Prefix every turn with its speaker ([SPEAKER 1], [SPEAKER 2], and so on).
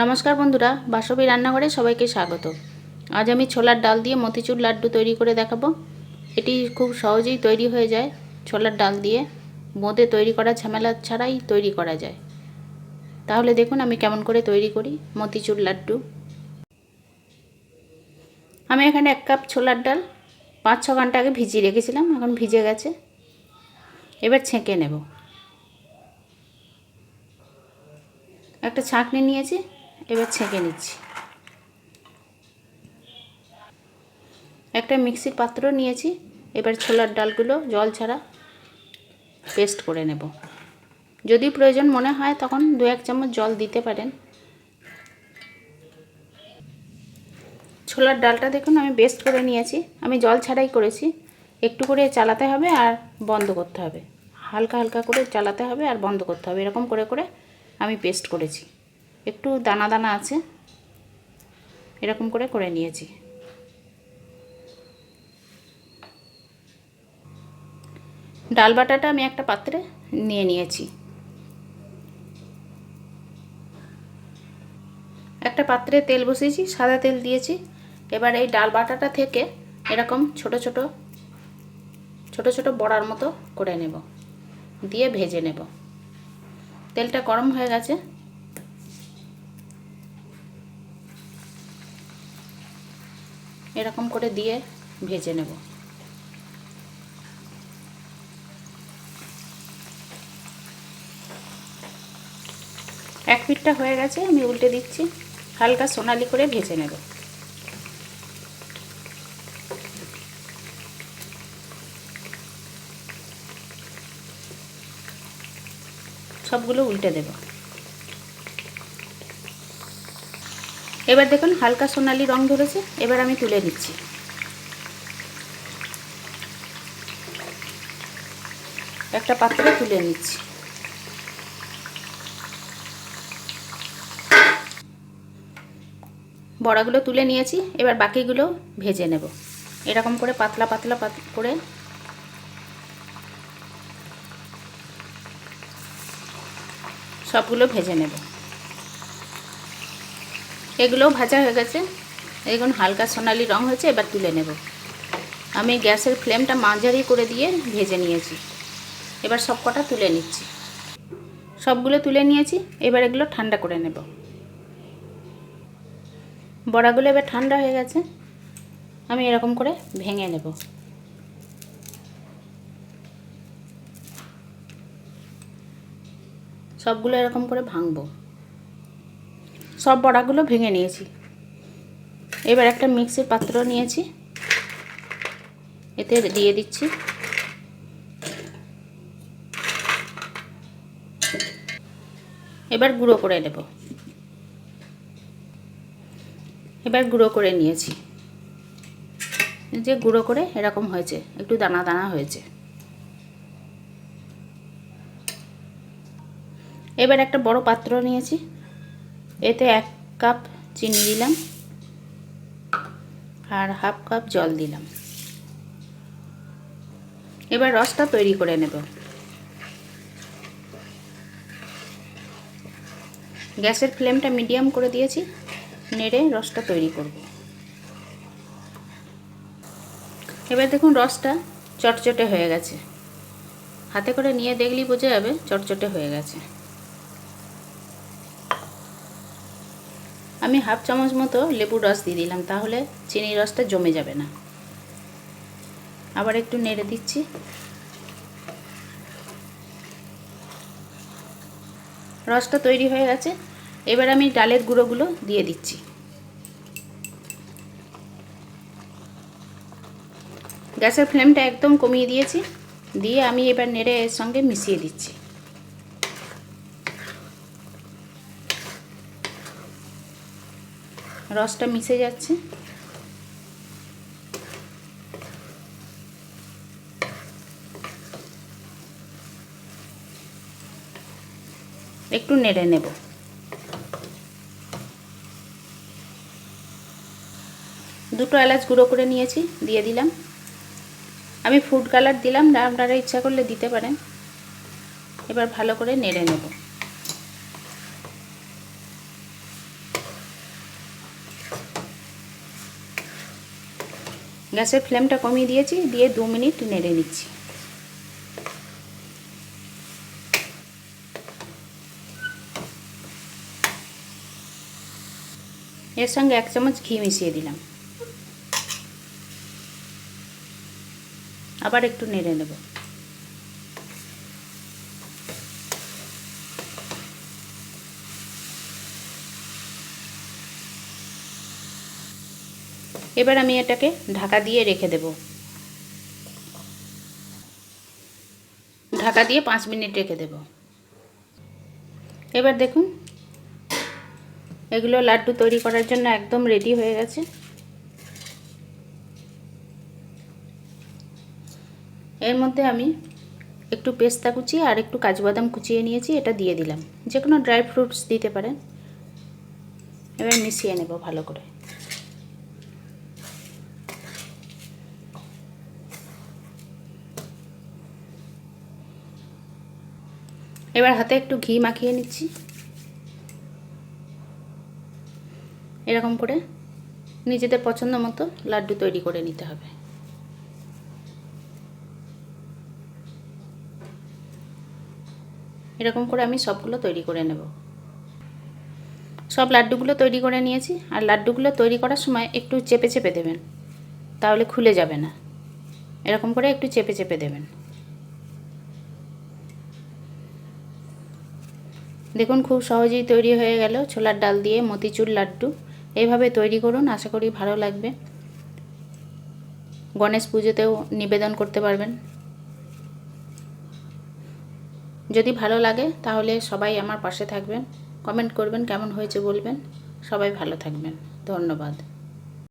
[SPEAKER 1] নমস্কার বন্ধুরা, বাসবী রান্নাঘরে সবাইকে স্বাগত। আজ আমি ছোলার ডাল দিয়ে মতিচুর লাড্ডু তৈরি করে দেখাবো। এটি খুব সহজেই তৈরি হয়ে যায় ছোলার ডাল দিয়ে। বোঁদে তৈরি করা ঝামেলা ছাড়াই তৈরি করা যায়। তাহলে দেখুন আমি কেমন করে তৈরি করি মতিচুর লাড্ডু। আমি এখানে এক কাপ ছোলার ডাল, পাঁচ ছ ঘণ্টা আগে ভিজিয়ে রেখেছিলাম, এখন ভিজে গেছে। এবার ছেঁকে নেব। একটা ছাঁকনি নিয়েছি এবার ছেঁকে নিচ্ছি। একটা মিক্সির পাত্র নিয়েছি, এবার ছোলার ডালগুলো জল ছাড়া পেস্ট করে নেব। যদি প্রয়োজন মনে হয় তখন দু এক চামচ জল দিতে পারেন। ছোলার ডালটা দেখুন, আমি পেস্ট করে নিয়েছি। আমি জল ছাড়াই করেছি। একটু করে চালাতে হবে আর বন্ধ করতে হবে। হালকা হালকা করে চালাতে হবে আর বন্ধ করতে হবে। এরকম করে করে আমি পেস্ট করেছি। একটু দানা দানা আছে। এরকম করে করে নিয়েছি। ডাল বাটাটা আমি একটা পাত্রে নিয়ে নিয়েছি। একটা পাত্রে তেল বসিয়েছি, সাদা তেল দিয়েছি। এবার এই ডাল বাটাটা থেকে এরকম ছোট ছোট ছোট ছোট বড়ার মতো করে নেব। দিয়ে ভেজে নেব। তেলটা গরম হয়ে গেছে। এরকম করে দিয়ে ভেজে নেব। এক পিঠটা হয়ে গেছে, আমি উল্টে দিচ্ছি। হালকা সোনালি করে ভেজে নেব। সবগুলো উল্টে দেব। এবার দেখুন হালকা সোনালি রং ধরেছে, এবার আমি তুলে নিচ্ছি। একটা পাত্রে তুলে নিচ্ছি। বড়াগুলো তুলে নিয়েছি, এবার বাকিগুলো ভেজে নেব। এরকম করে পাতলা পাতলা পাত করে সবগুলো ভেজে নেব। এগুলোও ভাজা হয়ে গেছে। এখন হালকা সোনালি রং হয়েছে, এবার তুলে নেব। আমি গ্যাসের ফ্লেমটা মাঝারি করে দিয়ে ভেজে নিয়েছি। এবার সব কটা তুলে নিচ্ছি। সবগুলো তুলে নিয়েছি, এবার এগুলো ঠান্ডা করে নেব। বড়াগুলো এবার ঠান্ডা হয়ে গেছে, আমি এরকম করে ভেঙে নেব। সবগুলো এরকম করে ভাঙবো। সব বড়াগুলো ভেঙে নিয়েছি। এবার একটা মিক্সির পাত্র নিয়েছি। এতে দিয়ে দিচ্ছি। এবার গুঁড়ো করে নেব। এবার গুঁড়ো করে নিয়েছি। যে গুঁড়ো করে এরকম হয়েছে, একটু দানা দানা হয়েছে। এবার একটা বড় পাত্র নিয়েছি। এতে এক কাপ চিনি দিলাম আর হাফ কাপ জল দিলাম। এবার রসটা তৈরি করে নেব। গ্যাসের ফ্লেমটা মিডিয়াম করে দিয়েছি, নেড়ে রসটা তৈরি করব। এবার দেখুন রসটা চটচটে হয়ে গেছে। হাতে করে নিয়ে দেখলেই বোঝা যাবে চটচটে হয়ে গেছে। আমি হাফ চামচ মতো লেবুর রস দিয়ে দিলাম, তাহলে চিনির রসটা জমে যাবে না। আবার একটু নেড়ে দিচ্ছি। রসটা তৈরি হয়ে গেছে। এবার আমি ডালের গুঁড়োগুলো দিয়ে দিচ্ছি। গ্যাসের ফ্লেমটা একদম কমিয়ে দিয়েছি, দিয়ে আমি এবার নেড়ে এর সঙ্গে মিশিয়ে দিচ্ছি। রসটা মিশে যাচ্ছে। একটু নেড়ে নেব। দুটো এলাচ গুঁড়ো করে নিয়েছি, দিয়ে দিলাম। আমি ফুড কালার দিলাম, না, আপনারা ইচ্ছা করলে দিতে পারেন। এবার ভালো করে নেড়ে নেব। গ্যাসের ফ্লেমটা কমিয়ে দিয়েছি, দিয়ে দু মিনিট নেড়ে নিচ্ছি। এর সঙ্গে এক চামচ ঘি মিশিয়ে দিলাম। আবার একটু নেড়ে নেব। এবার আমি এটাকে ঢাকা দিয়ে রেখে দেব। ঢাকা দিয়ে পাঁচ মিনিট রেখে দেব। এবার দেখুন, এগুলো লাড্ডু তৈরি করার জন্য একদম রেডি হয়ে গেছে। এর মধ্যে আমি একটু পেস্তা কুচিয়ে আর একটু কাজু বাদাম কুচিয়ে নিয়েছি, এটা দিয়ে দিলাম। যে কোনো ড্রাই ফ্রুটস দিতে পারেন। এবার মিশিয়ে নেব ভালো করে। এবার হাতে একটু ঘি মাখিয়ে নিচ্ছি। এরকম করে নিজেদের পছন্দ মতো লাড্ডু তৈরি করে নিতে হবে। এরকম করে আমি সবগুলো তৈরি করে নেব। সব লাড্ডুগুলো তৈরি করে নিয়েছি। আর লাড্ডুগুলো তৈরি করার সময় একটু চেপে চেপে দেবেন, তাহলে খুলে যাবে না। এরকম করে একটু চেপে চেপে দেবেন। দেখুন খুব সহজেই তৈরি হয়ে গেল ছোলার ডাল দিয়ে মতিচুর লাড্ডু। এইভাবে তৈরি করুন, আশা করি ভালো লাগবে। গণেশ পুজোতেও নিবেদন করতে পারবেন। যদি ভালো লাগে তাহলে সবাই আমার পাশে থাকবেন। কমেন্ট করবেন, কেমন হয়েছে বলবেন। সবাই ভালো থাকবেন। ধন্যবাদ।